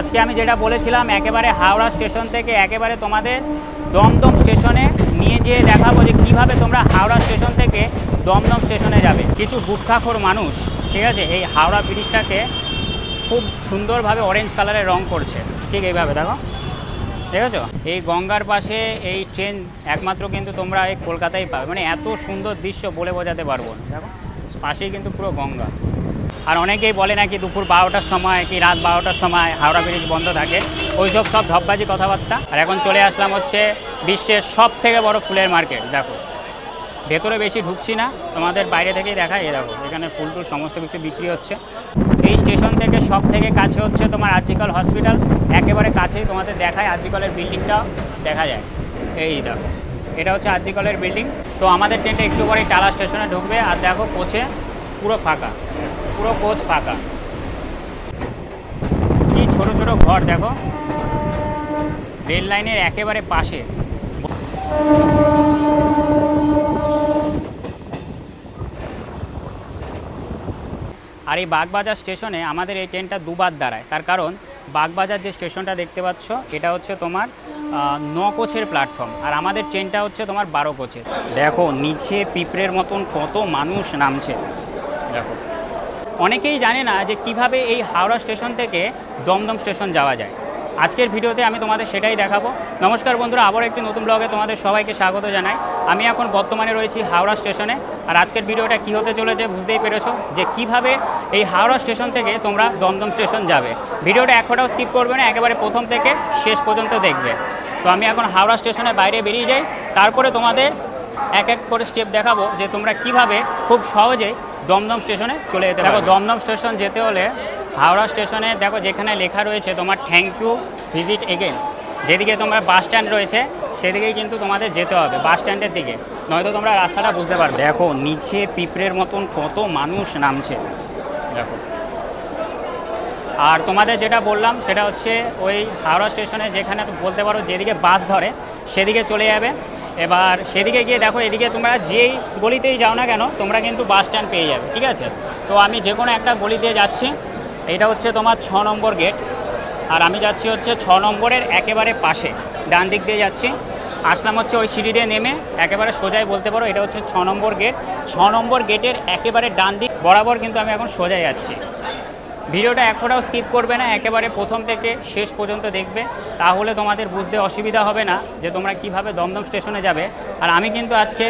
আজকে আমি যেটা বলেছিলাম, একেবারে হাওড়া স্টেশন থেকে একেবারে তোমাদের দমদম স্টেশনে নিয়ে যেয়ে দেখাবো যে কীভাবে তোমরা হাওড়া স্টেশন থেকে দমদম স্টেশনে যাবে। কিছু বুটখাখোর মানুষ, ঠিক আছে, এই হাওড়া ব্রিজটাকে খুব সুন্দরভাবে অরেঞ্জ কালারের রং করছে। ঠিক এইভাবে, দেখো। ঠিক আছে এই গঙ্গার পাশে এই ট্রেন একমাত্র কিন্তু তোমরা এই কলকাতায় পাবে। মানে এত সুন্দর দৃশ্য বলে বোঝাতে পারব দেখো, পাশেই কিন্তু পুরো গঙ্গা। আর অনেকেই বলে নাকি দুপুর বারোটার সময় কি রাত বারোটার সময় হাওড়া ব্রিজ বন্ধ থাকে। ওইসব সব ধপবাজি কথাবার্তা। আর এখন চলে আসলাম হচ্ছে বিশ্বের সব থেকে বড় ফুলের মার্কেট, দেখো। ভেতরে বেশি ঢুকছি না, তোমাদের বাইরে থেকেই দেখাই এ দেখো, এখানে ফুল টুল সমস্ত কিছু বিক্রি হচ্ছে। এই স্টেশন থেকে সব থেকে কাছে হচ্ছে তোমার আর্জিকল হসপিটাল, একেবারে কাছেই তোমাদের দেখায় আর্জিকলের বিল্ডিংটাও, দেখা যায়। এই দেখো, এটা হচ্ছে আর্জিকলের বিল্ডিং। তো আমাদের ট্রেনটা একটু পরেই টালা স্টেশনে ঢুকবে, আর দেখো কোচে পুরো ফাঁকা। পুরো কোচ ফাঁকা। কি ছোট ছোট ঘর, দেখো। রেল লাইনের একেবারে পাশে। আর এই বাগবাজার স্টেশনে আমাদের এই ট্রেনটা দুবার দাঁড়ায়। তার কারণ, বাগবাজার যে স্টেশনটা দেখতে পাচ্ছ, এটা হচ্ছে তোমার ন কোচের প্ল্যাটফর্ম। আর আমাদের ট্রেনটা হচ্ছে তোমার বারো কোচের। দেখো, নিচে পিঁপড়ের মতন কত মানুষ নামছে। দেখো। অনেকেই জানে না যে কীভাবে এই হাওড়া স্টেশন থেকে দমদম স্টেশন যাওয়া যায়। আজকের ভিডিওতে আমি তোমাদের সেটাই দেখাবো। নমস্কার বন্ধুরা আবার একটি নতুন ব্লগে তোমাদের সবাইকে স্বাগত জানাই। আমি এখন বর্তমানে রয়েছি হাওড়া স্টেশনে। আর আজকের ভিডিওটা কী হতে চলেছে বুঝতেই পেরেছ? যে কীভাবে এই হাওড়া স্টেশন থেকে তোমরা দমদম স্টেশন যাবে। ভিডিওটা এক স্কিপ করবে না, একেবারে প্রথম থেকে শেষ পর্যন্ত দেখবে। তো আমি এখন হাওড়া স্টেশনের বাইরে বেরিয়ে যাই। তারপরে তোমাদের এক এক করে স্টেপ দেখাবো যে তোমরা কীভাবে খুব সহজেই দমদম স্টেশনে চলে যেতে দেখো দমদম স্টেশন যেতে হলে হাওড়া স্টেশনে দেখো যেখানে লেখা রয়েছে তোমার থ্যাংক ইউ ভিজিট এগেন যেদিকে তোমার বাস স্ট্যান্ড রয়েছে সেদিকেই কিন্তু তোমাদের যেতে হবে বাস স্ট্যান্ডের দিকে। নয়তো তোমরা রাস্তাটা বুঝতে পারবে। দেখো নিচে পিঁপড়ের মতন কত মানুষ নামছে। দেখো। আর তোমাদের যেটা বললাম সেটা হচ্ছে ওই হাওড়া স্টেশনে যেখানে বলতে পারো যেদিকে বাস ধরে সেদিকে চলে যাবে। এবার সেদিকে গিয়ে দেখো, এদিকে তোমরা যেই গলিতেই যাও না কেন, তোমরা কিন্তু বাস স্ট্যান্ড পেয়ে যাবে, ঠিক আছে? তো আমি যে কোনো একটা গলি দিয়ে যাচ্ছি এটা হচ্ছে তোমার ছ নম্বর গেট, আর আমি যাচ্ছি হচ্ছে ছ নম্বরের একেবারে পাশে, ডান দিক দিয়ে যাচ্ছি। আসলাম হচ্ছে ওই সিঁড়ি দিয়ে নেমে, একেবারে সোজাই বলতে পারো, এটা হচ্ছে ছ নম্বর গেট। ছ নম্বর গেটের একেবারে ডান দিক, বরাবর কিন্তু আমি এখন সোজাই যাচ্ছি। ভিডিওটা এক ফোটাও স্কিপ করবে না একেবারে প্রথম থেকে শেষ পর্যন্ত দেখবে। তাহলে তোমাদের বুঝতে অসুবিধা হবে না যে তোমরা কীভাবে দমদম স্টেশনে যাবে। আর আমি কিন্তু আজকে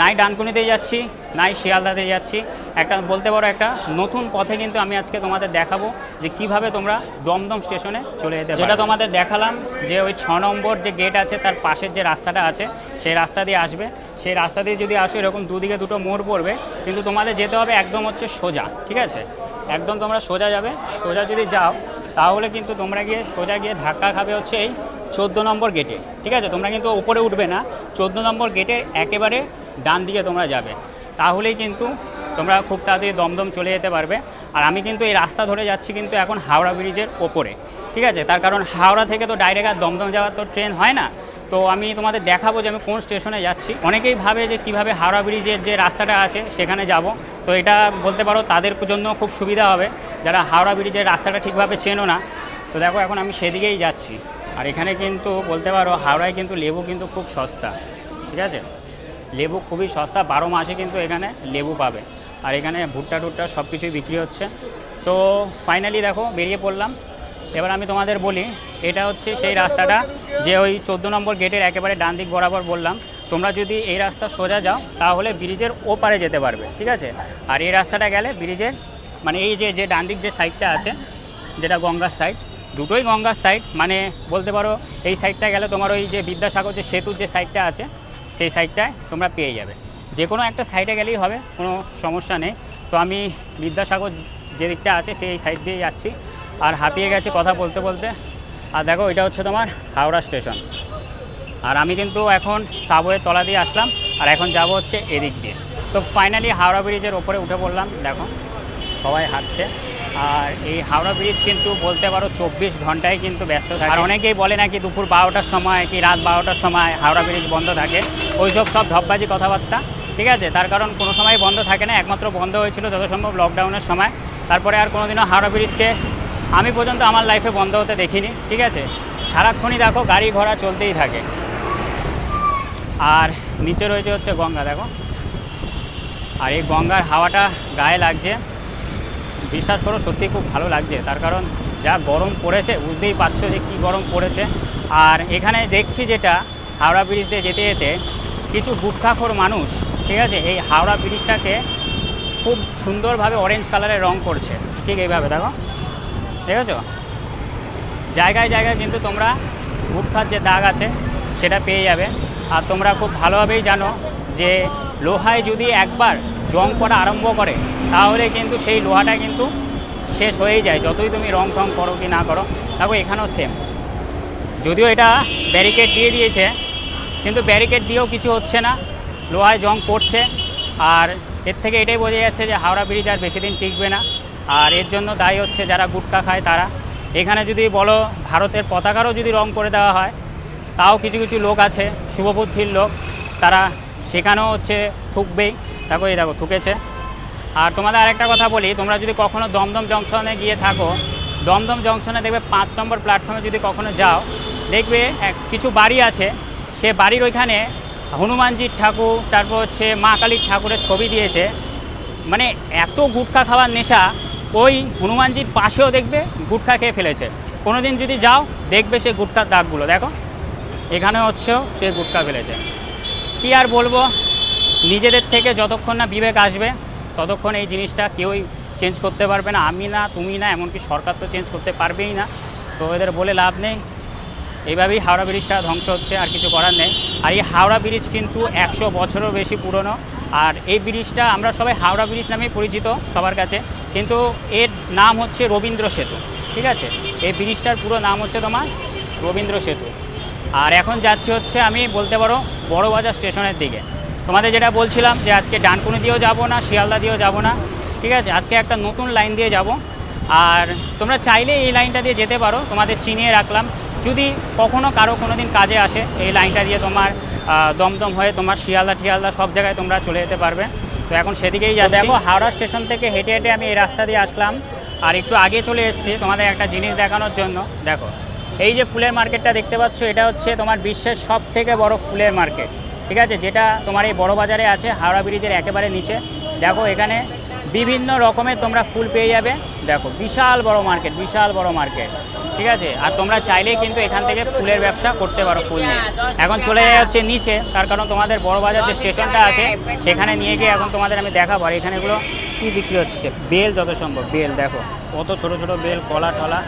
নাই ডানকুনিতে যাচ্ছি নাই শিয়ালদাতে যাচ্ছি। একটা বলতে পারো একটা নতুন পথে কিন্তু আমি আজকে তোমাদের দেখাবো যে কীভাবে তোমরা দমদম স্টেশনে চলে যেতে যেটা তোমাদের দেখালাম যে ওই ছ নম্বর যে গেট আছে তার পাশের যে রাস্তাটা আছে সেই রাস্তা দিয়ে আসবে। সেই রাস্তা দিয়ে যদি আসো এরকম দুদিকে দুটো মোড় পড়বে কিন্তু তোমাদের যেতে হবে একদম হচ্ছে সোজা ঠিক আছে? একদম তোমরা সোজা যাবে। সোজা যদি যাও, তাহলে কিন্তু তোমরা গিয়ে সোজা গিয়ে ধাক্কা খাবে হচ্ছে এই চোদ্দ নম্বর গেটে ঠিক আছে? তোমরা কিন্তু ওপরে উঠবে না। চোদ্দ নম্বর গেটের একেবারে ডান দিকে তোমরা যাবে। তাহলেই কিন্তু তোমরা খুব তাড়াতাড়ি দমদম চলে যেতে পারবে। আর আমি কিন্তু এই রাস্তা ধরে যাচ্ছি কিন্তু এখন হাওড়া ব্রিজের ওপরে। ঠিক আছে? তার কারণ হাওড়া থেকে তো ডাইরেক্ট আর দমদম যাওয়ার তো ট্রেন হয় না। তো আমি তোমাদের দেখাবো যে আমি কোন স্টেশনে যাচ্ছি। অনেকেই ভাবে যে কীভাবে হাওড়া ব্রিজের যে রাস্তাটা আছে, সেখানে যাব। তো এটা বলতে পারো, তাদের জন্য খুব সুবিধা হবে। যারা হাওড়া ব্রিজের রাস্তাটা ঠিকভাবে চেনো না, তো দেখো এখন আমি সেদিকেই যাচ্ছি। আর এখানে কিন্তু বলতে পারো, হাওড়ায় কিন্তু লেবু কিন্তু খুব সস্তা, ঠিক আছে? লেবু খুবই সস্তা, বারো মাসে কিন্তু এখানে লেবু পাবে। আর এখানে ভুট্টা টুট্টা সব কিছুই বিক্রি হচ্ছে। তো ফাইনালি দেখো, বেরিয়ে পড়লাম। এবার আমি তোমাদের বলি, এটা হচ্ছে সেই রাস্তাটা, যে ওই চোদ্দ নম্বর গেটের একেবারে ডান দিক বরাবর বললাম। তোমরা যদি এই রাস্তা সোজা যাও, তাহলে ব্রিজের ওপারে যেতে পারবে, ঠিক আছে? আর এই রাস্তাটা গেলে ব্রিজের মানে এই যে যে ডান দিক যে সাইডটা আছে, যেটা গঙ্গার সাইড, দুটোই গঙ্গার সাইড মানে বলতে পারো এই সাইডটা গেলে তোমার ওই যে বিদ্যাসাগর যে সেতুর যে সাইডটা আছে, সেই সাইডটায় তোমরা পেয়ে যাবে। যে কোনো একটা সাইডে গেলেই হবে, কোনো সমস্যা নেই। তো আমি বিদ্যাসাগর যে দিকটা আছে, সেই সাইড দিয়ে যাচ্ছি। আর হাঁপিয়ে গেছে কথা বলতে বলতে। আর দেখো, এটা হচ্ছে তোমার হাওড়া স্টেশন। আর আমি কিন্তু এখন সাবওয়ের তলা দিয়ে আসলাম, আর এখন যাব হচ্ছে এদিক দিয়ে। তো ফাইনালি হাওড়া ব্রিজের ওপরে উঠে পড়লাম, দেখো, সবাই হাঁটছে। আর এই হাওড়া ব্রিজ কিন্তু বলতে পারো চব্বিশ ঘন্টায় কিন্তু ব্যস্ত থাকে। আর অনেকেই বলে নাকি দুপুর বারোটার সময় কি রাত বারোটার সময় হাওড়া ব্রিজ বন্ধ থাকে। ওইসব সব ধপবাজি কথাবার্তা, ঠিক আছে? তার কারণ কোনো সময় বন্ধ থাকে না, একমাত্র বন্ধ হয়েছিল যত সম্ভব লকডাউনের সময়। তারপরে আর কোনোদিনও হাওড়া ব্রিজকে আমি পর্যন্ত আমার লাইফে বন্ধ হতে দেখিনি, ঠিক আছে? সারাক্ষণই দেখো গাড়ি ঘোড়া চলতেই থাকে। আর নিচে রয়েছে হচ্ছে গঙ্গা, দেখো। আর এই গঙ্গার হাওয়াটা গায়ে লাগছে। বিশ্বাস করো সত্যি খুব ভালো লাগছে। তার কারণ, যা গরম পড়েছে, বুঝতেই পারছ যে কী গরম পড়েছে। আর এখানে দেখছি যেটা, হাওড়া ব্রিজ দিয়ে যেতে যেতে কিছু গুটখাখোর মানুষ, ঠিক আছে, এই হাওড়া ব্রিজটাকে খুব সুন্দরভাবে অরেঞ্জ কালারে রং করছে। ঠিক এইভাবে, দেখো। আছে জায়গায় জায়গায় কিন্তু তোমরা গুটখার যে দাগ আছে, সেটা পেয়ে যাবে। আর তোমরা খুব ভালোভাবেই জানো যে লোহায় যদি একবার জং করা আরম্ভ করে, তাহলে কিন্তু সেই লোহাটা কিন্তু শেষ হয়েই যায়, যতই তুমি রং টং করো কি না করো। দেখো, এখানেও সেম যদিও এটা ব্যারিকেড দিয়ে দিয়েছে, কিন্তু ব্যারিকেড দিয়েও কিছু হচ্ছে না। লোহায় জং পড়ছে, আর এর থেকে এটাই বোঝা যাচ্ছে যে হাওড়া ব্রিজ আর বেশি দিন টিকবে না। আর এর জন্য দায়ী হচ্ছে যারা গুটকা খায় তারা। এখানে যদি বলো ভারতের পতাকারও যদি রং করে দেওয়া হয়, তাও কিছু কিছু লোক আছে, শুভবুদ্ধির লোক, তারা সেখানেও হচ্ছে থুকবেই। দেখো, এই দেখো, থুকেছে। আর তোমাদের আরেকটা কথা বলি, তোমরা যদি কখনো দমদম জংশনে গিয়ে থাকো, দমদম জংশনে দেখবে পাঁচ নম্বর প্ল্যাটফর্মে যদি কখনো যাও, দেখবে কিছু বাড়ি আছে। সে বাড়ির ওইখানে হনুমানজির ঠাকুর, তারপর হচ্ছে মা কালীর ঠাকুরের ছবি দিয়েছে। মানে এত গুটখা খাওয়ার নেশা ওই হনুমানজির পাশেও দেখবে গুটখা খেয়ে ফেলেছে। কোনো দিন যদি যাও, দেখবে সেই গুটখার দাগগুলো। দেখো, এখানে হচ্ছেও সে গুটখা ফেলেছে। কী আর বলব? নিজেদের থেকে যতক্ষণ না বিবেক আসবে, ততক্ষণ এই জিনিসটা কেউই চেঞ্জ করতে পারবে না। আমি না, তুমি না, এমনকি সরকার তো চেঞ্জ করতে পারবেই না। তো এদের বলে লাভ নেই। এইভাবেই হাওড়া ব্রিজটা ধ্বংস হচ্ছে, আর কিছু করার নেই। আর এই হাওড়া ব্রিজ কিন্তু একশো বছরও বেশি পুরনো। আর এই ব্রিজটা আমরা সবাই হাওড়া ব্রিজ নামেই পরিচিত সবার কাছে। কিন্তু এর নাম হচ্ছে রবীন্দ্র সেতু, ঠিক আছে? এই ব্রিজটার পুরো নাম হচ্ছে তোমার রবীন্দ্র সেতু। আর এখন যাচ্ছি হচ্ছে আমি বলতে পারো বড়বাজার স্টেশনের দিকে। তোমাদের যেটা বলছিলাম যে আজকে ডানকুনি দিয়েও যাব না, শিয়ালদা দিয়েও যাব না, ঠিক আছে? আজকে একটা নতুন লাইন দিয়ে যাব। আর তোমরা চাইলে এই লাইনটা দিয়ে যেতে পারো, তোমাদের চিনিয়ে রাখলাম। যদি কখনো কারও কোনো দিন কাজে আসে, এই লাইনটা দিয়ে তোমার দমদম হয়ে তোমার শিয়ালদা, ঠিয়ালদা সব জায়গায় তোমরা চলে যেতে পারবে। তো এখন সেদিকেই যা দেখো, হাওড়া স্টেশন থেকে হেঁটে হেঁটে আমি এই রাস্তা দিয়ে আসলাম। আর একটু আগে চলে এসেছি তোমাদের একটা জিনিস দেখানোর জন্য। দেখো, এই যে ফুলের মার্কেটটা দেখতে পাচ্ছ, এটা হচ্ছে তোমার বিশ্বের সব থেকে বড় ফুলের মার্কেট। ঠিক আছে, যেটা তোমার এই বড় বাজারে আছে, হাওড়া ব্রিজের একেবারে নিচে। দেখো, এখানে বিভিন্ন রকমের তোমরা ফুল পেয়ে যাবে। দেখো, বিশাল বড় মার্কেট, বিশাল বড় মার্কেট। ঠিক আছে? আর তোমরা চাইলেই কিন্তু এখান থেকে ফুলের ব্যবসা করতে পারো ফুল নিয়ে। এখন চলে যাচ্ছে নিচে, তার কারণ তোমাদের বড় বাজার যে স্টেশনটা আছে, সেখানে নিয়ে গিয়ে এখন তোমাদের আমি দেখাবো। আর এখানে এগুলো কী বিক্রি হচ্ছে? বেল যত সম্ভব, বেল দেখো, কত ছোট ছোট বেল, কলা টলা,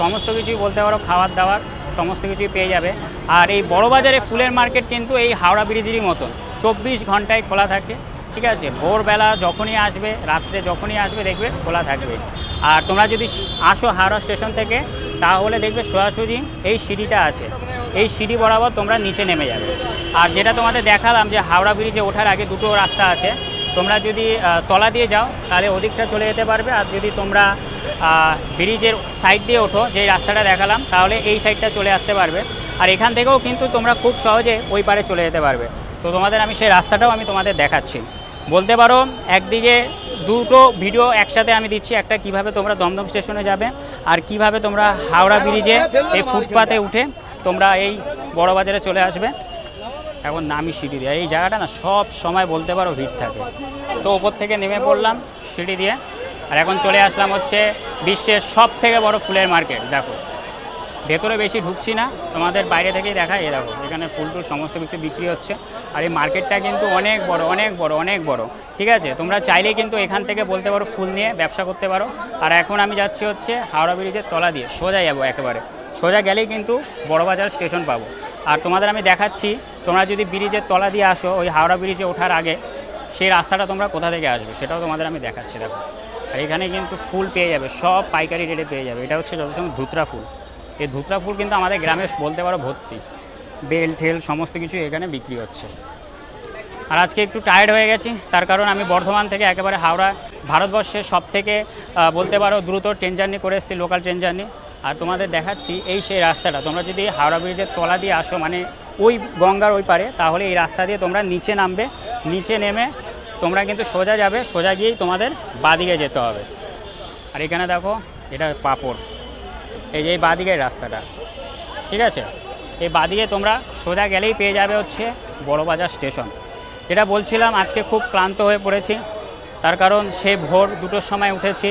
সমস্ত কিছুই বলতে পারো খাবার দাবার সমস্ত কিছুই পেয়ে যাবে। আর এই বড় বাজারে ফুলের মার্কেট কিন্তু এই হাওড়া ব্রিজেরই মতন চব্বিশ ঘন্টায় খোলা থাকে, ঠিক আছে? ভোরবেলা যখনই আসবে, রাত্রে যখনই আসবে, দেখবে খোলা থাকবে। আর তোমরা যদি আসো হাওড়া স্টেশন থেকে তাহলে দেখবে সোজাসুজি এই সিঁড়িটা আছে। এই সিঁড়ি বরাবর তোমরা নিচে নেমে যাবে। আর যেটা তোমাদের দেখালাম যে হাওড়া ব্রিজে ওঠার আগে দুটো রাস্তা আছে, তোমরা যদি তলা দিয়ে যাও, তাহলে ওদিকটা চলে যেতে পারবে। আর যদি তোমরা ব্রিজের সাইড দিয়ে ওঠো যে রাস্তাটা দেখালাম, তাহলে এই সাইডটা চলে আসতে পারবে। আর এখান থেকেও কিন্তু তোমরা খুব সহজে ওই পারে চলে যেতে পারবে। তো তোমাদের আমি সেই রাস্তাটাও আমি তোমাদের দেখাচ্ছি। বলতে পারো, একদিকে দুটো ভিডিও একসাথে আমি দিচ্ছি। একটা কীভাবে তোমরা দমদম স্টেশনে যাবে, আর কীভাবে তোমরা হাওড়া ব্রিজে এই ফুটপাতে উঠে তোমরা এই বড় বাজারে চলে আসবে। এখন নামি সিঁড়ি দিয়ে। এই জায়গাটা না, সব সময় বলতে পারো ভিড় থাকে। তো ওপর থেকে নেমে পড়লাম সিঁড়ি দিয়ে। আর এখন চলে আসলাম হচ্ছে বিশ্বের সব থেকে বড় ফুলের মার্কেট। দেখো ভেতরে বেশি ঢুকছি না, তোমাদের বাইরে থেকেই দেখাই এ দেখো, এখানে ফুল টুল সমস্ত কিছু বিক্রি হচ্ছে। আর এই মার্কেটটা কিন্তু অনেক বড় অনেক বড় অনেক বড়। ঠিক আছে? তোমরা চাইলেই কিন্তু এখান থেকে বলতে পারো ফুল নিয়ে ব্যবসা করতে পারো। আর এখন আমি যাচ্ছি হচ্ছে হাওড়া ব্রিজের তলা দিয়ে, সোজা যাব একেবারে। সোজা গেলেই কিন্তু বড়বাজার স্টেশন পাবো। আর তোমাদের আমি দেখাচ্ছি, তোমরা যদি ব্রিজের তলা দিয়ে আসো, ওই হাওড়া ব্রিজে ওঠার আগে, সেই রাস্তাটা তোমরা কোথা থেকে আসবে, সেটাও তোমাদের আমি দেখাচ্ছি, দেখো। আর এখানে কিন্তু ফুল পেয়ে যাবে, সব পাইকারি রেটে পেয়ে যাবে। এটা হচ্ছে যত সময় ধুতরা ফুল। এই ধুতরা ফুল কিন্তু আমাদের গ্রামে বলতে পারো ভর্তি। বেল, ঠেল, সমস্ত কিছু এখানে বিক্রি হচ্ছে। আর আজকে একটু টায়ার্ড হয়ে গেছি, তার কারণ আমি বর্ধমান থেকে একেবারে হাওড়া ভারতবর্ষের সব থেকে বলতে পারো দ্রুত ট্রেন জার্নি করে এসেছি লোকাল ট্রেন জার্নি আর তোমাদের দেখাচ্ছি এই সেই রাস্তাটা। তোমরা যদি হাওড়া ব্রিজের তলা দিয়ে আসো মানে ওই গঙ্গার ওই পারে, তাহলে এই রাস্তা দিয়ে তোমরা নিচে নামবে। নিচে নেমে তোমরা কিন্তু সোজা যাবে, সোজা গিয়েই তোমাদের বাদিকে যেতে হবে। আর এখানে দেখো, এটা পাপড়। এই যে এই বাদিকের রাস্তাটা, ঠিক আছে? এই বাদিকে তোমরা সোজা গেলেই পেয়ে যাবে হচ্ছে বড়বাজার স্টেশন। যেটা বলছিলাম, আজকে খুব ক্লান্ত হয়ে পড়েছি। তার কারণ সে ভোর দুটোর সময় উঠেছি।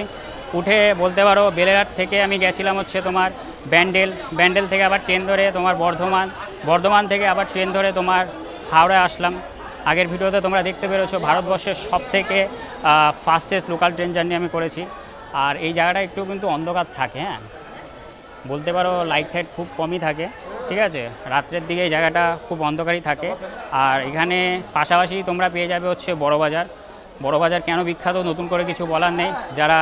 উঠে বলতে পারো বেলেরহাট থেকে আমি গেছিলাম হচ্ছে তোমার ব্যান্ডেল। ব্যান্ডেল থেকে আবার ট্রেন ধরে তোমার বর্ধমান। বর্ধমান থেকে আবার ট্রেন ধরে তোমার হাওড়ায় আসলাম। আগের ভিডিওতে তোমরা দেখতে পেরেছ, ভারতবর্ষের সব থেকে ফাস্টেস্ট লোকাল ট্রেন জার্নি আমি করেছি। আর এই জায়গাটা একটু কিন্তু অন্ধকার থাকে হ্যাঁ? বলতে পারো লাইট টাইট খুব কমই থাকে, ঠিক আছে? রাত্রের দিকে এই জায়গাটা খুব অন্ধকারই থাকে। আর এখানে পাশাপাশি তোমরা পেয়ে যাবে হচ্ছে বড় বাজার। বড় বাজার কেন বিখ্যাত নতুন করে কিছু বলার নেই। যারা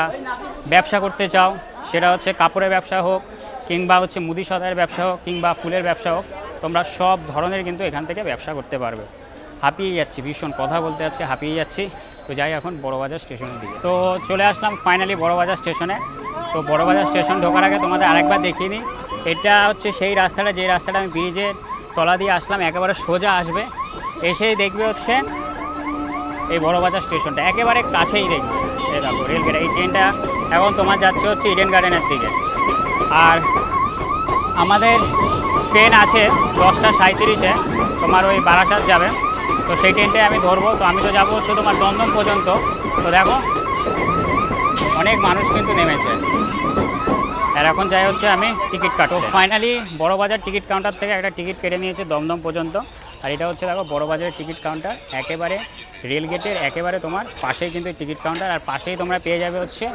ব্যবসা করতে চাও, সেটা হচ্ছে কাপড়ের ব্যবসা হোক কিংবা হচ্ছে মুদি সদায়ের ব্যবসা হোক কিংবা ফুলের ব্যবসা হোক, তোমরা সব ধরনের কিন্তু এখান থেকে ব্যবসা করতে পারবে। হাঁপিয়ে যাচ্ছি, ভীষণ কথা বলতে আজকে হাঁপিয়ে যাচ্ছি। তো যাই এখন বড়বাজার স্টেশনের দিকে। তো চলে আসলাম ফাইনালি বড়বাজার স্টেশনে তো বড়বাজার স্টেশন ঢোকার আগে তোমাদের আরেকবার দেখিয়ে নিই। এটা হচ্ছে সেই রাস্তাটা, যে রাস্তাটা আমি ব্রিজের তলা দিয়ে আসলাম, একেবারে সোজা আসবে। এসেই দেখবে হচ্ছে এই বড়বাজার স্টেশনটা, একেবারে কাছেই দেখবে। এই দেখো রেলগেট এই ট্রেনটা এখন তোমার যাচ্ছে হচ্ছে ইডেন গার্ডেনের দিকে। আর আমাদের ট্রেন আছে দশটা সাঁত্রিশে তোমার ওই বারাসাত যাবে। তো সেই ট্রেনটাই আমি ধরবো। তো আমি তো যাব হচ্ছে তোমার দমদম পর্যন্ত। তো দেখো অনেক মানুষ কিন্তু নেমেছে। আর এখন যাই হচ্ছে আমি টিকিট কাটো ফাইনালি বড়বাজার টিকিট কাউন্টার থেকে একটা টিকিট কেটে নিয়েছে দমদম পর্যন্ত। আর এটা হচ্ছে দেখো বড়বাজারের টিকিট কাউন্টার একেবারে রেলগেটের একেবারে তোমার পাশেই কিন্তু টিকিট কাউন্টার আর পাশেই তোমরা পেয়ে যাবে হচ্ছে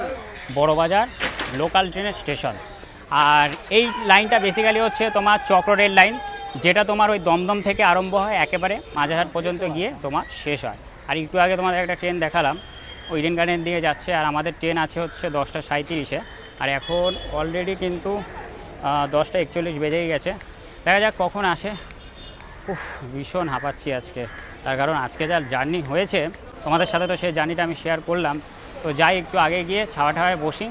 বড়বাজার লোকাল ট্রেনের স্টেশন আর এই লাইনটা বেসিক্যালি হচ্ছে তোমার চক্র রেল লাইন যেটা তোমার ওই দমদম থেকে আরম্ভ হয় একেবারে মাঝারহাট পর্যন্ত গিয়ে তোমার শেষ হয়। আর একটু আগে তোমাদের একটা ট্রেন দেখালাম। ওই ইডেন গার্ডেন দিকে যাচ্ছে আর আমাদের ট্রেন আছে হচ্ছে দশটা সাঁত্রিশে আর এখন অলরেডি কিন্তু দশটা একচল্লিশ বেজেই গেছে। দেখা যাক কখন আসে। উফ, ভীষণ হাঁপাচ্ছি আজকে। তার কারণ আজকে যা জার্নি হয়েছে, তোমাদের সাথে তো সেই জার্নিটা আমি শেয়ার করলাম। তো যাই একটু আগে গিয়ে ছাওয়া ঠাওয়ায় বসি।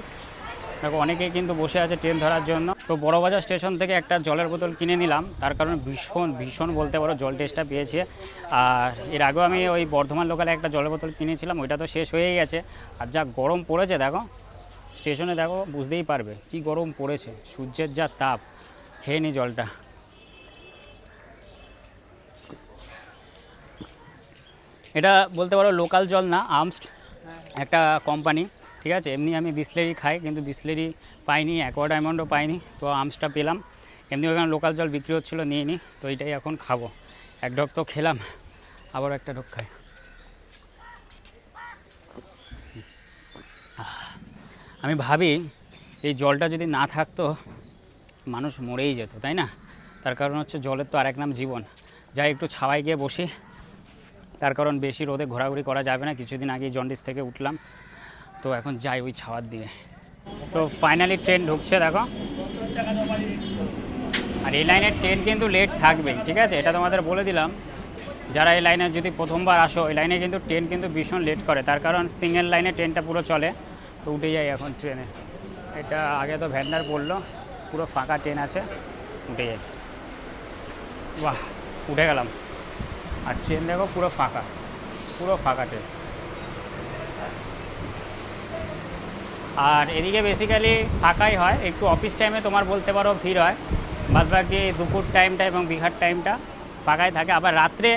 দেখো, অনেকেই কিন্তু বসে আছে ট্রেন ধরার জন্য। তো বড়বাজার স্টেশন থেকে একটা জলের বোতল কিনে নিলাম। তার কারণে ভীষণ ভীষণ বলতে পারো জল টেস্টটা পেয়েছে। আর এর আগেও আমি ওই বর্ধমান লোকালে একটা জলের বোতল কিনেছিলাম, ওইটা তো শেষ হয়েই গেছে। আর যা গরম পড়েছে দেখো স্টেশনে দেখো, বুঝতেই পারবে কি গরম পড়েছে, সূর্যের যা তাপ, খেয়ে নি জলটা। এটা বলতে পারো লোকাল জল না আমস্ট একটা কোম্পানি ঠিক আছে? এমনি আমি বিসলেরি খাই, কিন্তু বিসলেরি পাইনি অ্যাকোয়া ডায়মন্ডও পাইনি, তো আমসটা পেলাম। এমনি ওখানে লোকাল জল বিক্রি হচ্ছিল, নিয়ে নিই তো এটাই এখন খাব। এক ঢোক তো খেলাম, আবার একটা ঢোক খাই। আমি ভাবি, এই জলটা যদি না থাকতো, মানুষ মরেই যেত, তাই না? তার কারণ হচ্ছে জলের তো আরেক নাম জীবন। যাই একটু ছাওয়ায় গিয়ে বসি, তার কারণ বেশি রোদে ঘোরাঘুরি করা যাবে না, কিছুদিন আগে জন্ডিস থেকে উঠলাম। তো এখন যাই ওই ছাওয়ার দিয়ে তো ফাইনালি ট্রেন ঢুকছে, দেখো। আর এই লাইনের ট্রেন কিন্তু লেট থাকবেই, ঠিক আছে? এটা তোমাদের বলে দিলাম। যারা এই লাইনে যদি প্রথমবার আসো, এই লাইনে কিন্তু ট্রেন কিন্তু ভীষণ লেট করে। তার কারণ সিঙ্গেল লাইনে ট্রেনটা পুরো চলে, তো উঠে যাই এখন ট্রেনে এটা আগে তো ভ্যান্ডার পড়ল, পুরো ফাঁকা ট্রেন আছে, উঠে যাই। বাহ, উঠে গেলাম। আর ট্রেন দেখো পুরো ফাঁকা পুরো ফাঁকা ট্রেন আর এদিকে বেসিক্যালি ফাঁকাই হয়, একটু অফিস টাইমে তোমার বলতে পারো ভিড় হয় বাদ বাকি দুপুর টাইমটা এবং বিঘার টাইমটা ফাঁকাই থাকে। আবার রাত্রে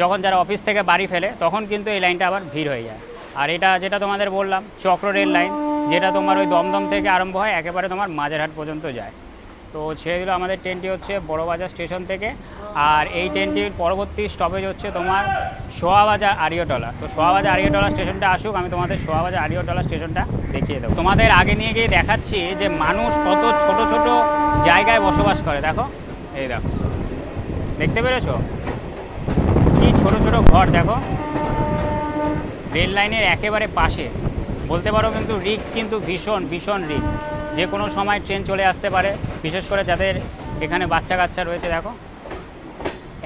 যখন যারা অফিস থেকে বাড়ি ফেলে, তখন কিন্তু এই লাইনটা আবার ভিড় হয়ে যায়। আর এটা যেটা তোমাদের বললাম, চক্র রেল লাইন যেটা তোমার ওই দমদম থেকে আরম্ভ হয়, একেবারে তোমার মাঝেরহাট পর্যন্ত যায়। তো ছেড়ে দিল আমাদের ট্রেনটি হচ্ছে বড়বাজার স্টেশন থেকে। আর এই ট্রেনটির পরবর্তী স্টপেজ হচ্ছে তোমার সোয়াবাজার আরিয়টলা। তো সোয়াবাজার আরিয়টলা স্টেশনটা আসুক, আমি তোমাদের সোয়াবাজার আরিয়টলা স্টেশনটা দেখিয়ে দেবো। তোমাদের আগে নিয়ে গিয়ে দেখাচ্ছি যে মানুষ কত ছোট ছোট জায়গায় বসবাস করে। দেখো, এই দেখো। দেখতে পেরেছ? কি ছোট ছোট ঘর, দেখো। রেল লাইনের একেবারে পাশে। বলতে পারো কিন্তু রিক্স কিন্তু ভীষণ ভীষণ রিক্স যে কোনো সময় ট্রেন চলে আসতে পারে, বিশেষ করে যাদের এখানে বাচ্চা কাচ্চা রয়েছে, দেখো।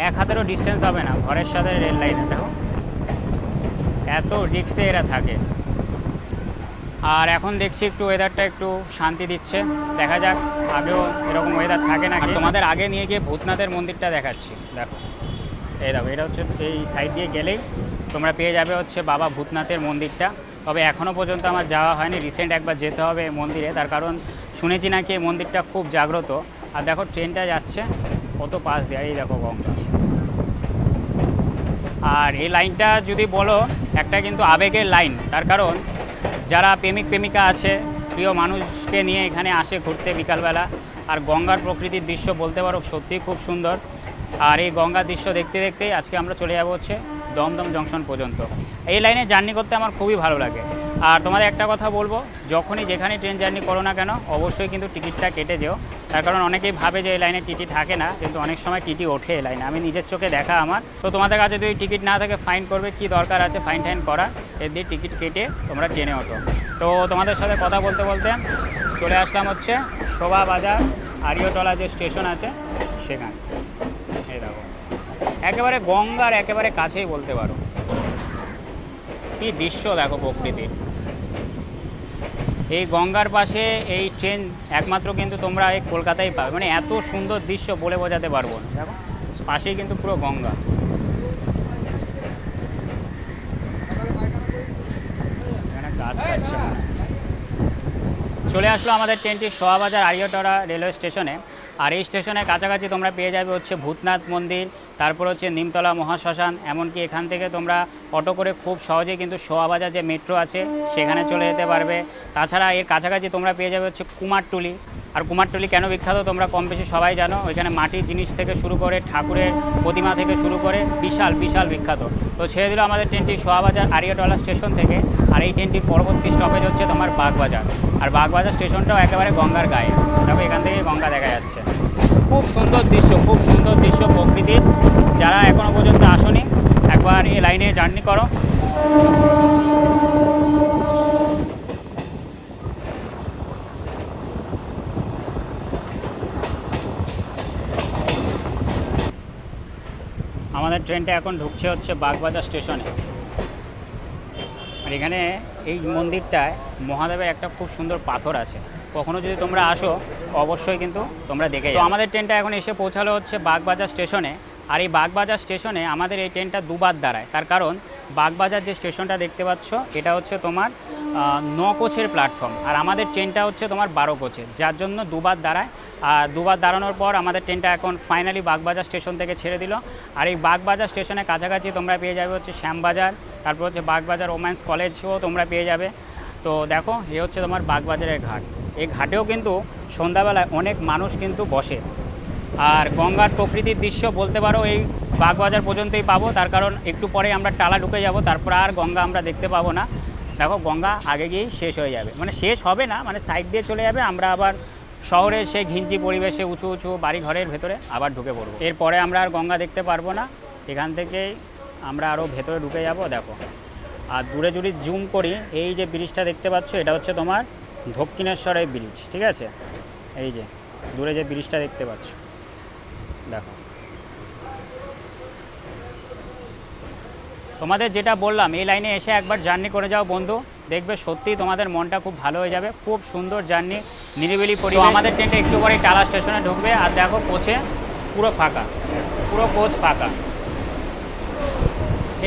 এক হাতেরও ডিস্টেন্স হবে না। ঘরের সাথে রেল লাইনে দেখো। এত রিক্সে এরা থাকে। আর এখন দেখছি একটু ওয়েদারটা একটু শান্তি দিচ্ছে। দেখা যাক আগেও এরকম ওয়েদার থাকে না তোমাদের আগে নিয়ে গিয়ে ভূতনাথের মন্দিরটা দেখাচ্ছি। দেখো। এই দেখো এটা হচ্ছে এই সাইড দিয়ে গেলেই তোমরা পেয়ে যাবে হচ্ছে বাবা ভূতনাথের মন্দিরটা। তবে এখনও পর্যন্ত আমার যাওয়া হয়নি। রিসেন্ট একবার যেতে হবে এই মন্দিরে। তার কারণ শুনেছি নাকি এই মন্দিরটা খুব জাগ্রত। আর দেখো ট্রেনটা যাচ্ছে। কত পাশ দিয়ে এই দেখো গঙ্গা। আর এই লাইনটা যদি বলো, একটা কিন্তু আবেগের লাইন। তার কারণ, যারা প্রেমিক প্রেমিকা আছে, প্রিয় মানুষকে নিয়ে এখানে আসে ঘুরতে বিকালবেলা, আর গঙ্গার প্রকৃতির দৃশ্য বলতে পারো সত্যিই খুব সুন্দর। আর এই গঙ্গার দৃশ্য দেখতে দেখতেই আজকে আমরা চলে যাব হচ্ছে দমদম জংশন পর্যন্ত। এই লাইনে জার্নি করতে আমার খুবই ভালো লাগে। আর তোমাদের একটা কথা বলব, যখনই যেখানে ট্রেন জার্নি করো না কেন, অবশ্যই কিন্তু টিকিটটা কেটে যেও। তার কারণ অনেকেই ভাবে যে এই লাইনে টিটি থাকে না, কিন্তু অনেক সময় টিটি ওঠে এই লাইনে আমি নিজের চোখে দেখা আমার। তো তোমাদের কাছে যদি টিকিট না থাকে ফাইন করবে, কি দরকার আছে ফাইন টাইন করা। এর দিয়ে টিকিট কেটে তোমরা ট্রেনে ওঠো। তো তোমাদের সাথে কথা বলতে বলতে চলে আসলাম হচ্ছে শোভা বাজার আরিয়টলা যে স্টেশন আছে, সেখানে। এই দেখো। একেবারে গঙ্গার একেবারে কাছেই বলতে পারো। কি দৃশ্য দেখো প্রকৃতির। এই গঙ্গার পাশে এই ট্রেন একমাত্র কিন্তু তোমরা এই কলকাতায় পাবে। মানে এত সুন্দর দৃশ্য বলে বোঝাতে পারব না। দেখো, পাশেই কিন্তু পুরো গঙ্গা। চলে আসলো আমাদের ট্রেনটি সোয়াবাজার আরিয়টরা রেলওয়ে স্টেশনে। আর এই স্টেশনের কাছাকাছি তোমরা পেয়ে যাবে হচ্ছে ভূতনাথ মন্দির তারপর হচ্ছে নিমতলা মহাশ্মশান, এমনকি এখান থেকে তোমরা অটো করে খুব সহজেই কিন্তু সোয়াবাজার যে মেট্রো আছে, সেখানে চলে যেতে পারবে। তাছাড়া এর কাছাকাছি তোমরা পেয়ে যাবে হচ্ছে কুমারটুলি। আর কুমারটুলি কেন বিখ্যাত তোমরা কম বেশি সবাই জানো? ওইখানে মাটির জিনিস থেকে শুরু করে ঠাকুরের প্রতিমা থেকে শুরু করে বিশাল বিশাল বিখ্যাত। তো ছেড়ে দিল আমাদের ট্রেনটি সোয়াবাজার আরিয়াটলা স্টেশন থেকে। আর এই ট্রেনটির পরবর্তী স্টপেজ হচ্ছে তোমার বাগবাজার। আর বাগবাজার স্টেশনটাও একেবারে গঙ্গার গায়ে। দেখো এখান থেকে গঙ্গা দেখা যাচ্ছে। খুব সুন্দর দৃশ্য, খুব সুন্দর দৃশ্য প্রকৃতির। যারা এখনও পর্যন্ত আসনি, একবার এই লাইনে জার্নি করো। আমাদের ট্রেনটা এখন ঢুকছে হচ্ছে বাগবাজার স্টেশনে। আর এখানে এই মন্দিরটায় মহাদেবের একটা খুব সুন্দর পাথর আছে। কখনো যদি তোমরা আসো অবশ্যই কিন্তু তোমরা দেখে তো আমাদের ট্রেনটা এখন এসে পৌঁছালো হচ্ছে বাগবাজার স্টেশনে। আর এই বাগবাজার স্টেশনে আমাদের এই ট্রেনটা দুবার দাঁড়ায়। তার কারণ বাগবাজার যে স্টেশনটা দেখতে পাচ্ছ এটা হচ্ছে তোমার ন কোচের প্ল্যাটফর্ম। আর আমাদের ট্রেনটা হচ্ছে তোমার বারো কোচের যার জন্য দুবার দাঁড়ায়। আর দুবার দাঁড়ানোর পর আমাদের ট্রেনটা এখন ফাইনালি বাগবাজার স্টেশন থেকে ছেড়ে দিল। আর এই বাগবাজার স্টেশনের কাছাকাছি তোমরা পেয়ে যাবে হচ্ছে শ্যামবাজার তারপর হচ্ছে বাগবাজার ওমেন্স কলেজও তোমরা পেয়ে যাবে। তো দেখো এ হচ্ছে তোমার বাগবাজারের ঘাট। এই ঘাটেও কিন্তু সন্ধ্যাবেলায় অনেক মানুষ কিন্তু বসে। আর গঙ্গার প্রকৃতির দৃশ্য বলতে পারো, এই বাগবাজার পর্যন্তই পাবো। তার কারণ একটু পরে আমরা টালা ঢুকে যাব, তারপর আর গঙ্গা আমরা দেখতে পাবো না। দেখো, গঙ্গা আগে গিয়েই শেষ হয়ে যাবে। মানে শেষ হবে না মানে সাইড দিয়ে চলে যাবে, আমরা আবার শহরের সেই ঘিঞ্জি পরিবেশে উঁচু উঁচু বাড়ি ঘরের ভেতরে আবার ঢুকে পড়ব। এরপরে আমরা আর গঙ্গা দেখতে পারব না। এখান থেকেই আমরা আরও ভেতরে ঢুকে যাব, দেখো। আর দূরে যদি জুম করি, এই যে ব্রিজটা দেখতে পাচ্ছ, এটা হচ্ছে তোমার দক্ষিণেশ্বরের ব্রিজ ঠিক আছে? এই যে, দূরে যে ব্রিজটা দেখতে পাচ্ছ। দেখো। তোমাদের যেটা বললাম, এই লাইনে এসে একবার জার্নি করে যাও বন্ধু। দেখবে সত্যিই তোমাদের মনটা খুব ভালো হয়ে যাবে। খুব সুন্দর জার্নি নিরিবিলি পরিবেশ। আমাদের ট্রেনটা একটু পরে টালা স্টেশনে ঢুকবে। আর দেখো কোচে পুরো ফাঁকা, পুরো কোচ ফাঁকা।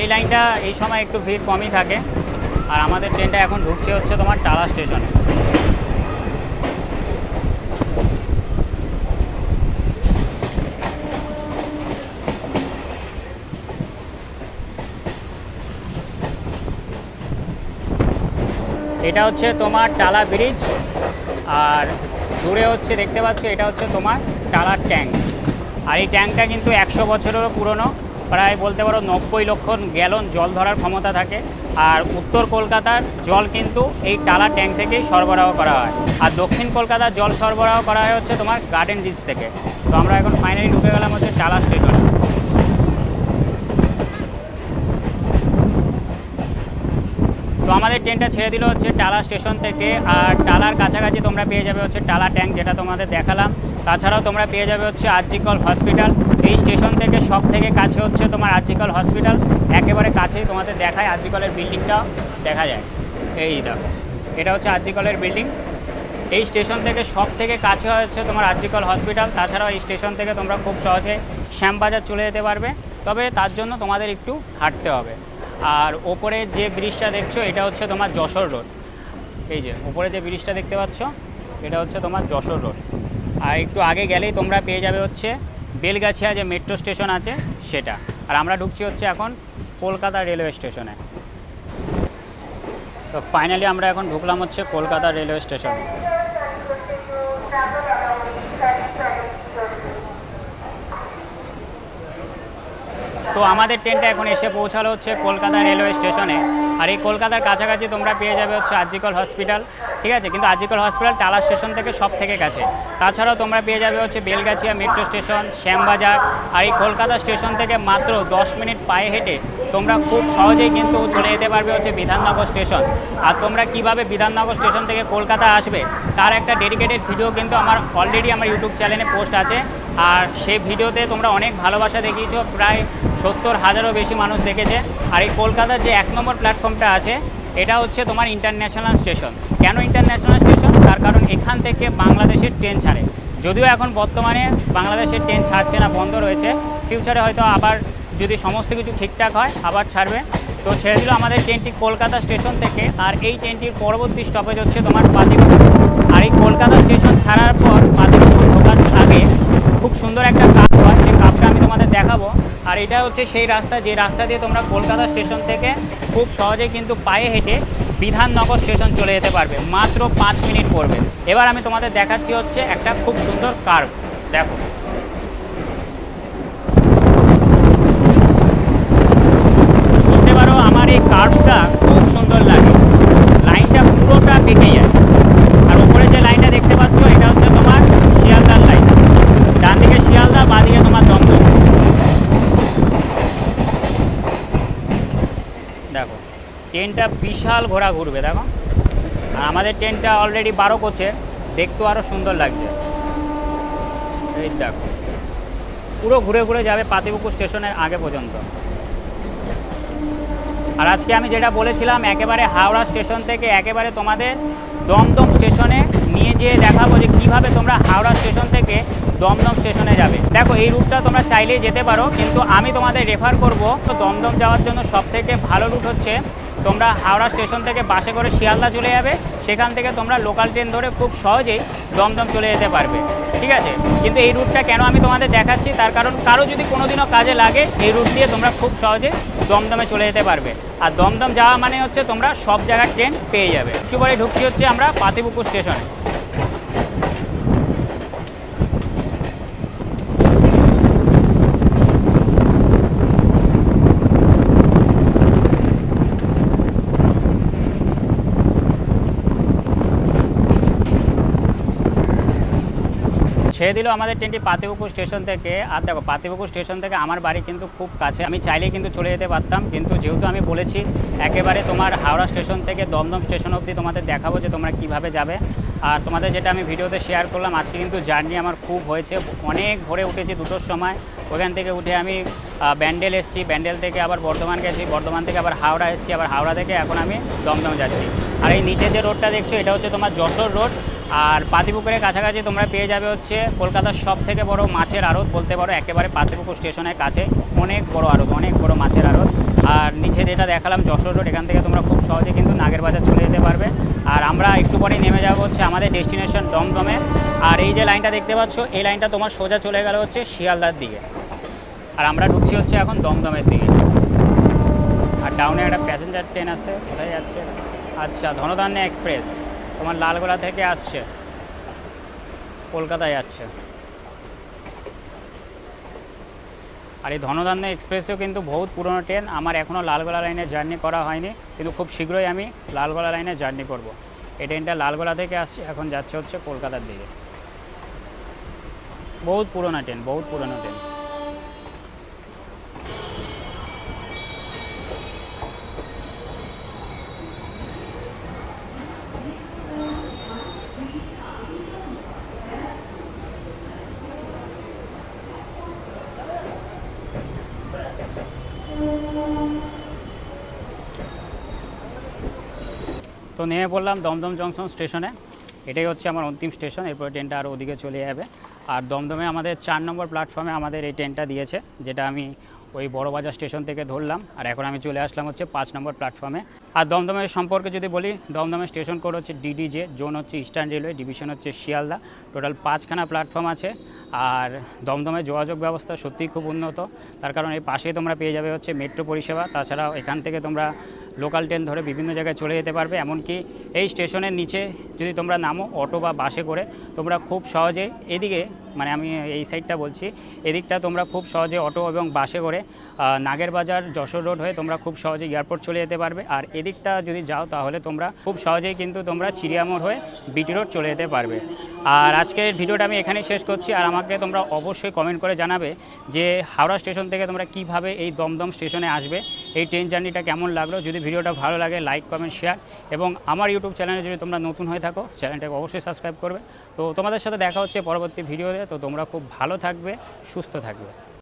এই লাইনটা এই সময় একটু ভিড় কমই থাকে। আর আমাদের ট্রেনটা এখন ঢুকছে হচ্ছে তোমার টালা স্টেশনে এটা হচ্ছে তোমার টালা ব্রিজ, আর দূরে হচ্ছে, দেখতে পাচ্ছ, এটা হচ্ছে তোমার টালার ট্যাঙ্ক। আর এই ট্যাঙ্কটা কিন্তু একশো বছরেরও পুরনো, প্রায় বলতে পারো নব্বই লক্ষ গ্যালন জল ধরার ক্ষমতা থাকে। আর উত্তর কলকাতার জল কিন্তু এই টালা ট্যাঙ্ক থেকেই সরবরাহ করা হয়। আর দক্ষিণ কলকাতার জল সরবরাহ করা হয় হচ্ছে তোমার গার্ডেন ব্রিজ থেকে। তো আমরা এখন ফাইনালি ঢুকে গেলাম হচ্ছে টালা স্টেশনে। তো আমাদের ট্রেনটা ছেড়ে দিল হচ্ছে টালা স্টেশন থেকে। আর টালার কাছাকাছি তোমরা পেয়ে যাবে হচ্ছে টালা ট্যাঙ্ক যেটা তোমাদের দেখালাম। তাছাড়াও তোমরা পেয়ে যাবে হচ্ছে আরজিকল হসপিটাল এই স্টেশন থেকে সব থেকে কাছে হচ্ছে তোমার আরজিকল হসপিটাল একেবারে কাছেই তোমাদের দেখায় আরজিকলের বিল্ডিংটা দেখা যায়। এই দেখো, এটা হচ্ছে আরজিকলের বিল্ডিং এই স্টেশন থেকে সব থেকে কাছে হচ্ছে তোমার আরজিকল হসপিটাল তাছাড়াও এই স্টেশন থেকে তোমরা খুব সহজে শ্যামবাজার চলে যেতে পারবে। তবে তার জন্য তোমাদের একটু হাঁটতে হবে। আর ওপরে যে ব্রিজটা দেখছ, এটা হচ্ছে তোমার যশোর রোড। এই যে, ওপরে যে ব্রিজটা দেখতে পাচ্ছ, এটা হচ্ছে তোমার যশোর রোড। আর একটু আগে গেলেই তোমরা পেয়ে যাবে হচ্ছে বেলগাছিয়া যে মেট্রো স্টেশন আছে, সেটা। আর আমরা ঢুকছি হচ্ছে এখন কলকাতা রেলওয়ে স্টেশনে। তো ফাইনালি আমরা এখন ঢুকলাম হচ্ছে কলকাতা রেলওয়ে স্টেশনে। তো আমাদের ট্রেনটা এখন এসে পৌঁছালো হচ্ছে কলকাতা রেলওয়ে স্টেশনে। আর এই কলকাতার কাছাকাছি তোমরা পেয়ে যাবে হচ্ছে আজিকল হসপিটাল, ঠিক আছে? কিন্তু আজিকল হসপিটাল টালা স্টেশন থেকে সব থেকে কাছে। তাছাড়াও তোমরা পেয়ে যাবে হচ্ছে বেলগাছিয়া মেট্রো স্টেশন, শ্যামবাজার। আর এই কলকাতা স্টেশন থেকে মাত্র দশ মিনিট পায়ে হেঁটে তোমরা খুব সহজেই কিন্তু চলে যেতে পারবে হচ্ছে বিধাননগর স্টেশন। আর তোমরা কীভাবে বিধাননগর স্টেশন থেকে কলকাতা আসবে, তার একটা ডেডিকেটেড ভিডিও কিন্তু আমার অলরেডি আমার ইউটিউব চ্যানেলে পোস্ট আছে। আর সেই ভিডিওতে তোমরা অনেক ভালোবাসা দেখিয়েছো, প্রায় সত্তর হাজারও বেশি মানুষ দেখেছে। আর এই কলকাতার যে এক নম্বর প্ল্যাটফর্মটা আছে, এটা হচ্ছে তোমার ইন্টারন্যাশনাল স্টেশন কেন ইন্টারন্যাশনাল স্টেশন তার কারণ এখান থেকে বাংলাদেশের ট্রেন ছাড়ে। যদিও এখন বর্তমানে বাংলাদেশের ট্রেন ছাড়ছে না, বন্ধ রয়েছে। ফিউচারে হয়তো আবার যদি সমস্ত কিছু ঠিকঠাক হয়, আবার ছাড়বে। তো ছেড়ে দিল আমাদের ট্রেনটি কলকাতা স্টেশন থেকে। আর এই ট্রেনটির পরবর্তী স্টপেজ হচ্ছে তোমার পাতিপুকুর আর এই কলকাতা স্টেশন ছাড়ার পর পাতিপুকুর খুব সুন্দর একটা কাপ হয়, সেই কাপটা আমি তোমাদের দেখাবো। আর এটা হচ্ছে সেই রাস্তা, যে রাস্তা দিয়ে তোমরা কলকাতা স্টেশন থেকে খুব সহজে কিন্তু পায়ে হেঁটে বিধাননগর স্টেশন চলে যেতে পারবে। মাত্র পাঁচ মিনিট পড়বে। এবার আমি তোমাদের দেখাচ্ছি হচ্ছে একটা খুব সুন্দর কার্ভ দেখো। বলতে পারো, আমার এই কার্ভটা খুব সুন্দর লাগে। লাইনটা পুরোটা বেঁকে যায় আর উপরে যে লাইনটা দেখতে পাচ্ছ এটা হচ্ছে তোমার শিয়ালদার লাইন ডান দিকে শিয়ালদা বাঁ দিকে তোমার দমদম দেখো ট্রেনটা বিশাল ঘোরা ঘুরবে, দেখো। আর আমাদের ট্রেনটা অলরেডি বারো কোচের দেখতেও আরও সুন্দর লাগছে। এই দেখো। পুরো ঘুরে ঘুরে যাবে পাতিপুকুর স্টেশনের আগে পর্যন্ত। আর আজকে আমি যেটা বলেছিলাম, একেবারে হাওড়া স্টেশন থেকে একেবারে তোমাদের দমদম স্টেশনে নিয়ে যেয়ে দেখাবো যে কীভাবে তোমরা হাওড়া স্টেশন থেকে দমদম স্টেশনে যাবে। দেখো, এই রুটটা তোমরা চাইলেই যেতে পারো, কিন্তু আমি তোমাদের রেফার করব, তো দমদম যাওয়ার জন্য সব থেকে ভালো রুট হচ্ছে তোমরা হাওড়া স্টেশন থেকে বাসে করে শিয়ালদা চলে যাবে। সেখান থেকে তোমরা লোকাল ট্রেন ধরে খুব সহজেই দমদম চলে যেতে পারবে। ঠিক আছে? কিন্তু এই রুটটা কেন আমি তোমাদের দেখাচ্ছি? তার কারণ কারও যদি কোনোদিনও কাজে লাগে, এই রুট দিয়ে তোমরা খুব সহজে দমদমে চলে যেতে পারবে। আর দমদম যাওয়া মানে হচ্ছে তোমরা সব জায়গার ট্রেন পেয়ে যাবে। কি বলে ঢুকছি হচ্ছে আমরা পাতিপুকুর স্টেশনে ছেড়ে দিল আমাদের ট্রেনটি পাতিপুকুর স্টেশন থেকে। আর দেখো পাতিপুকুর স্টেশন থেকে আমার বাড়ি কিন্তু খুব কাছে। আমি চাইলেই কিন্তু চলে যেতে পারতাম, কিন্তু যেহেতু আমি বলেছি, একেবারে তোমার হাওড়া স্টেশন থেকে দমদম স্টেশন অবধি তোমাদের দেখাবো যে তোমরা কীভাবে যাবে। আর তোমাদের যেটা আমি ভিডিওতে শেয়ার করলাম, আজকে কিন্তু জার্নি আমার খুব হয়েছে। অনেক ভোরে উঠেছি দুটোর সময়। ওখান থেকে উঠে আমি ব্যান্ডেল এসেছি। ব্যান্ডেল থেকে আবার বর্ধমান গেছি। বর্ধমান থেকে আবার হাওড়া এসেছি। আবার হাওড়া থেকে এখন আমি দমদম যাচ্ছি। আর এই নিচে যে রোডটা দেখছ, এটা হচ্ছে তোমার যশোর রোড আর পাতিপুকুরের কাছাকাছি তোমরা পেয়ে যাবে হচ্ছে কলকাতার সব থেকে বড় মাছের আড়ত বলতে পারো, একেবারে পাতিপুকুর স্টেশনের কাছে। অনেক বড় আড়ত, অনেক বড় মাছের আড়ত। আর নিচে যেটা দেখালাম, যশোর রোড, এখান থেকে তোমরা খুব সহজে কিন্তু নাগের বাজার চলে যেতে পারবে। আর আমরা একটু পরেই নেমে যাব হচ্ছে আমাদের ডেস্টিনেশন দমদমে আর এই যে লাইনটা দেখতে পাচ্ছ, এই লাইনটা তোমার সোজা চলে গেল হচ্ছে শিয়ালদার দিকে। আর আমরা ঢুকছি হচ্ছে এখন দমদমের দিকে। আর ডাউনে একটা প্যাসেঞ্জার ট্রেন আসছে কোথায় যাচ্ছে? আচ্ছা ধনধান্য এক্সপ্রেস তোমার লালগোলা থেকে আসছে। কলকাতায় যাচ্ছে। আর এই ধনধান্য এক্সপ্রেসেও কিন্তু বহুত পুরনো ট্রেন। আমার এখনও লালগোলা লাইনে জার্নি করা হয়নি, কিন্তু খুব শীঘ্রই আমি লালগোলা লাইনে জার্নি করব। এই ট্রেনটা লালগোলা থেকে আসছে, এখন যাচ্ছে হচ্ছে কলকাতার দিকে। বহুত পুরনো ট্রেন, বহুত পুরনো ট্রেন। নেমে পড়লাম দমদম জংশন স্টেশনে। এটাই হচ্ছে আমার অন্তিম স্টেশন, এরপরে ট্রেনটা আরও ওদিকে চলে যাবে। আর দমদমে আমাদের চার নম্বর প্ল্যাটফর্মে আমাদের এই ট্রেনটা দিয়েছে, যেটা আমি ওই বড় বাজার স্টেশন থেকে ধরলাম। আর এখন আমি চলে আসলাম হচ্ছে পাঁচ নম্বর প্ল্যাটফর্মে আর দমদমের সম্পর্কে যদি বলি, দমদমের স্টেশন কোড হচ্ছে ডিডিজে জোন হচ্ছে ইস্টার্ন রেলওয়ে ডিভিশন হচ্ছে শিয়ালদা। টোটাল পাঁচখানা প্ল্যাটফর্ম আছে। আর দমদমের যোগাযোগ ব্যবস্থা সত্যিই খুব উন্নত। তার কারণ এই পাশেই তোমরা পেয়ে যাবে হচ্ছে মেট্রো পরিষেবা। তাছাড়াও এখান থেকে তোমরা লোকাল ট্রেন ধরে বিভিন্ন জায়গায় চলে যেতে পারবে, এমনকি এই স্টেশনের নিচে যদি তোমরা নামো অটো বা বাসে করে, তোমরা খুব সহজে এদিকে মানে আমি এই সাইডটা বলছি, এদিকটা তোমরা খুব সহজে অটো এবং বাসে করে নাগেরবাজার যশোর রোড হয়ে তোমরা খুব সহজে এয়ারপোর্ট চলে যেতে পারবে। আর এদিকটা যদি যাও তাহলে তোমরা খুব সহজেই কিন্তু তোমরা চিড়িয়ামোড় হয়ে বিটি রোড চলে যেতে পারবে। আর আজকের ভিডিওটা আমি এখানেই শেষ করছি, আর আমাকে তোমরা অবশ্যই কমেন্ট করে জানাবে যে হাওড়া স্টেশন থেকে তোমরা কীভাবে এই দমদম স্টেশনে আসবে, এই ট্রেন জার্নিটা কেমন লাগল, যদি ভিডিওটা ভালো লাগে লাইক কমেন্ট শেয়ার এবং আমার ইউটিউব চ্যানেলে যদি তোমরা নতুন হয়ে থাকো চ্যানেলটাকে অবশ্যই সাবস্ক্রাইব করবে। তো তোমাদের সাথে দেখা হচ্ছে পরবর্তী ভিডিওতে তো তোমরা খুব ভালো থাকবে, সুস্থ থাকবে।